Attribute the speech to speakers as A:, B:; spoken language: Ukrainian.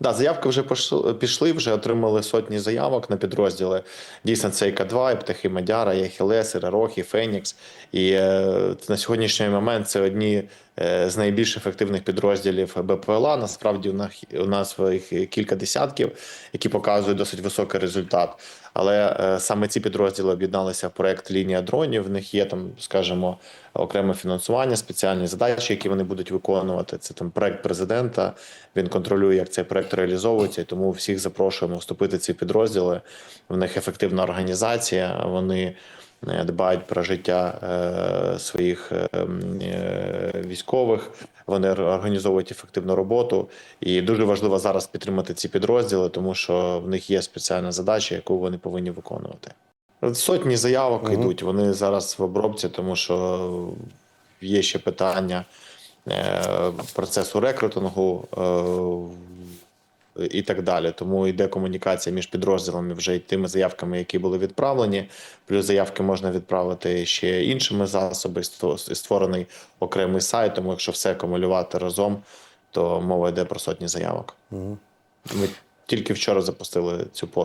A: Да, заявки вже пішли, вже отримали сотні заявок на підрозділи. Дійсно, це і К2, і Птахи Мадяра, і Ахілес, і Рерох, і Фенікс. І е, на сьогоднішній момент це одні з найбільш ефективних підрозділів БПЛА. Насправді у нас, у нас їх кілька десятків, які показують досить високий результат. Але е, саме ці підрозділи об'єдналися в проект Лінія дронів. В них є там, скажімо, окреме фінансування, спеціальні задачі, які вони будуть виконувати. Це там проект президента. Він контролює, як цей проект реалізовується, і тому всіх запрошуємо вступити в ці підрозділи. В них ефективна організація. Вони е, дбають про життя е, своїх е, е, військових. Вони організовують ефективну роботу. І дуже важливо зараз підтримати ці підрозділи, тому що в них є спеціальна задача, яку вони повинні виконувати. Сотні заявок
B: Мгм.
A: йдуть. Вони зараз в обробці, тому що є ще питання е, процесу рекрутингу е, і так далі. Тому йде комунікація між підрозділами вже й тими заявками, які були відправлені. Плюс заявки можна відправити ще іншими засобами. Створений окремий сайт. Тому якщо все акумулювати разом, то мова йде про сотні заявок. Ми тільки вчора запустили цю пост.